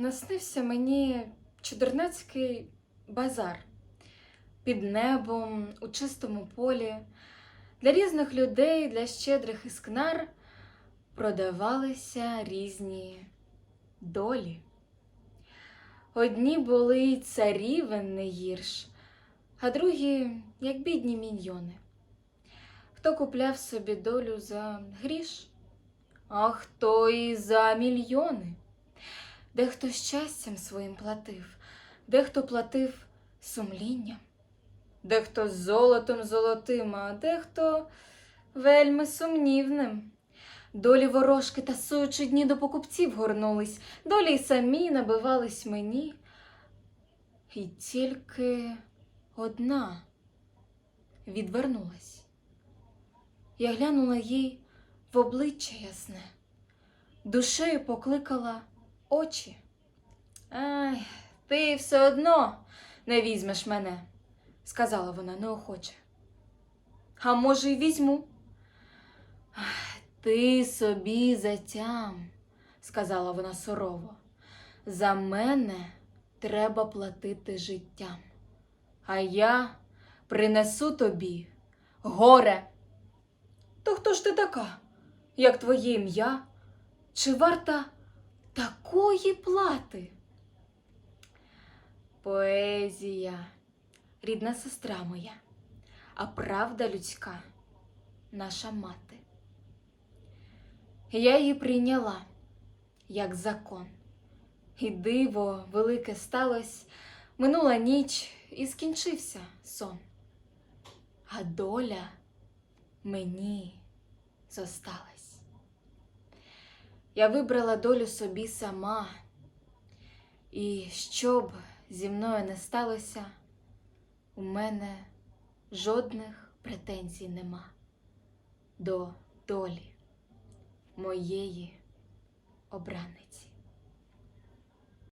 наснився мені чудернацький базар під небом у чистому полі. Для різних людей, для щедрих іскнар продавалися різні долі. Одні були царівен не гірш, а другі, як бідні міньйони. Хто купляв собі долю за гріш, а хто і за мільйони. Дехто щастям своїм платив, дехто платив сумлінням, дехто золотом золотим, а дехто вельми сумнівним. Долі ворожки тасуючи дні до покупців горнулись, долі й самі набивались мені. І тільки одна відвернулась. Я глянула їй в обличчя ясне, душею покликала очі. Ай, ти все одно не візьмеш мене, сказала вона неохоче. А може, й візьму. Ти собі затям, сказала вона сурово. За мене треба платити життям, а я принесу тобі горе. То хто ж ти така, як твоє ім'я? Чи варта такої плати? Поезія, рідна сестра моя, а правда людська наша мати. Я її прийняла як закон, і диво велике сталось, минула ніч і скінчився сон, а доля мені зосталась. Я вибрала долю собі сама, і що б зі мною не сталося, у мене жодних претензій нема до долі моєї обраниці.